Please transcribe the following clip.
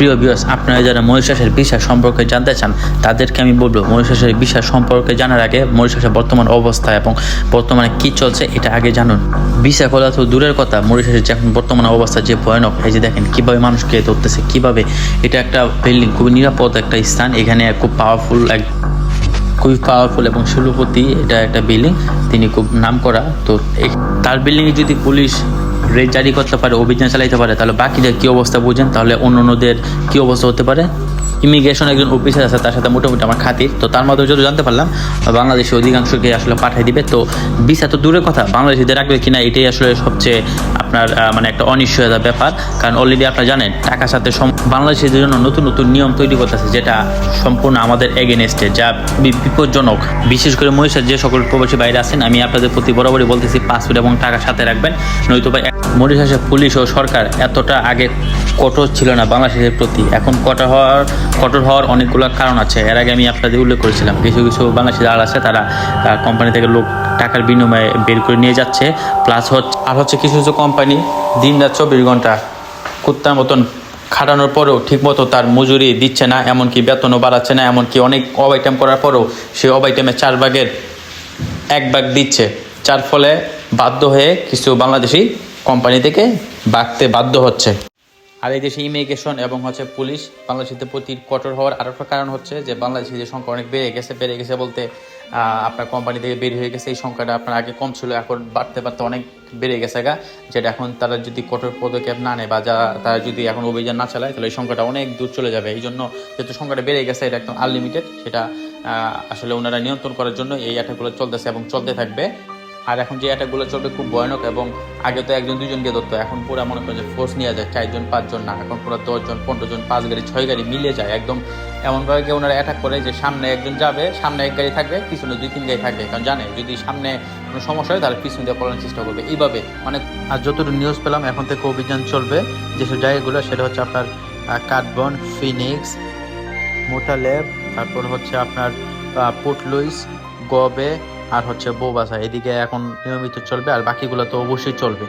প্রিয় বিয়স আপনারা যারা মরিশাসের ভিসা সম্পর্কে জানতে চান, তাদেরকে আমি বলব মরিশাসের ভিসা সম্পর্কে জানার আগে মরিশাসের বর্তমান অবস্থা এবং বর্তমানে কি চলছে, এটা আগে জানুন। ভিসা খোলা তো দূরের কথা মরিশাসের যে এখন বর্তমান অবস্থা যে ভয়ানক, এই যে দেখেন কীভাবে মানুষকে ধরতেছে, কীভাবে, এটা একটা বিল্ডিং খুবই নিরাপদ একটা স্থান, এখানে খুব পাওয়ারফুল এক, খুবই পাওয়ারফুল এবং শিল্পপতি এটা একটা বিল্ডিং তিনি খুব নাম করা তো তার বিল্ডিংয়ে যদি পুলিশ রেড জারি করতে পারে, অভিযান চালাইতে পারে, তাহলে বাকিদের কী অবস্থা বুঝেন? তাহলে অন্য অন্যদের কী অবস্থা হতে পারে? ইমিগ্রেশন একজন অফিসার আছে, তার সাথে মোটামুটি আমার খাতির। তো তার মাধ্যমে যদি জানতে পারলাম, বাংলাদেশের অধিকাংশকে আসলে পাঠিয়ে দিবে। তো ভিসা তো দূরের কথা, বাংলাদেশিদের রাখবে কিনা, এটাই আসলে সবচেয়ে আপনার মানে একটা অনিশ্চয়তা ব্যাপার। কারণ অলরেডি আপনারা জানেন, টাকার সাথে বাংলাদেশিদের জন্য নতুন নতুন নিয়ম তৈরি করতেছে যেটা সম্পূর্ণ আমাদের এগেনস্টে যা বিপজ্জনক। বিশেষ করে মহিষের যে সকল প্রবাসী বাইরে আছেন, আমি আপনাদের প্রতি বরাবরই বলতেছি, পাসপোর্ট এবং টাকা সাথে রাখবেন। নয়তো বা মরিশাসের পুলিশ ও সরকার এতটা আগে কঠোর ছিল না বাংলাদেশের প্রতি। এখন কঠোর হওয়ার কঠোর হওয়ার অনেকগুলো কারণ আছে। এর আগে আমি আপনাদের উল্লেখ করেছিলাম। কিছু কিছু বাংলাদেশি আর আছে, তারা কোম্পানি থেকে লোক টাকার বিনিময়ে বের করে নিয়ে যাচ্ছে। প্লাস হচ্ছে আর হচ্ছে কিছু কিছু কোম্পানি দিন রাত চব্বিশ ঘণ্টা কুত্তার মতন খাটানোর পরেও ঠিকমতো তার মজুরি দিচ্ছে না, এমনকি বেতনও বাড়াচ্ছে না, এমনকি অনেক অবাইটাম করার পরেও সেই অবাইটামে চার ভাগের এক ভাগ দিচ্ছে। যার ফলে বাধ্য হয়ে কিছু বাংলাদেশি কোম্পানি থেকে বাড়তে বাধ্য হচ্ছে। আর এই দেশে ইমিগ্রেশন এবং হচ্ছে পুলিশ বাংলাদেশিদের প্রতি কঠোর হওয়ার আরও একটা কারণ হচ্ছে যে বাংলাদেশিদের সংখ্যা অনেক বেড়ে গেছে বেড়ে গেছে বলতে আপনার কোম্পানি থেকে বের হয়ে গেছে। এই সংখ্যাটা আপনার আগে কম ছিল, এখন বাড়তে বাড়তে অনেক বেড়ে গেছে গা। যেটা এখন তারা যদি কঠোর পদক্ষেপ না নেয় বা যারা তারা যদি এখন অভিযান না চালায়, তাহলে এই সংখ্যাটা অনেক দূর চলে যাবে। এই জন্য যেহেতু সংখ্যাটা বেড়ে গেছে, এটা একদম আনলিমিটেড সেটা আসলে ওনারা নিয়ন্ত্রণ করার জন্য এই অ্যাটাকগুলো চলতেছে এবং চলতে থাকবে। আর এখন যে অ্যাটাকগুলো চলবে খুব ভয়ানক এবং আগে তো একজন দুজনকে ধরতো। এখন পুরো মনে করেন যে ফোর্স নিয়ে যায়, চারজন, পাঁচজন না। এখন পুরো দশজন পনেরো জন পাঁচ গাড়ি, ছয় গাড়ি মিলে যায় একদম। এমনভাবে কেউ ওনারা অ্যাটাক করে যে সামনে একজন যাবে, সামনে এক গাড়ি থাকবে, পিছনে দুই, তিন গাড়ি থাকবে। কারণ জানে যদি সামনে কোনো সমস্যা হয় তাহলে পিছন দিয়ে পড়ানোর চেষ্টা করবে। এইভাবে মানে আর যতটুকু নিউজ পেলাম, এখন থেকে অভিযান চলবে। যেসব জায়গাগুলো, সেটা হচ্ছে আপনার কাঠবন ফিনিক্স মোটালেব তারপর হচ্ছে আপনার পোর্ট লুইস গবে আর হচ্ছে বউ বাসা এদিকে এখন নিয়মিত চলবে আর বাকিগুলো তো অবশ্যই চলবে।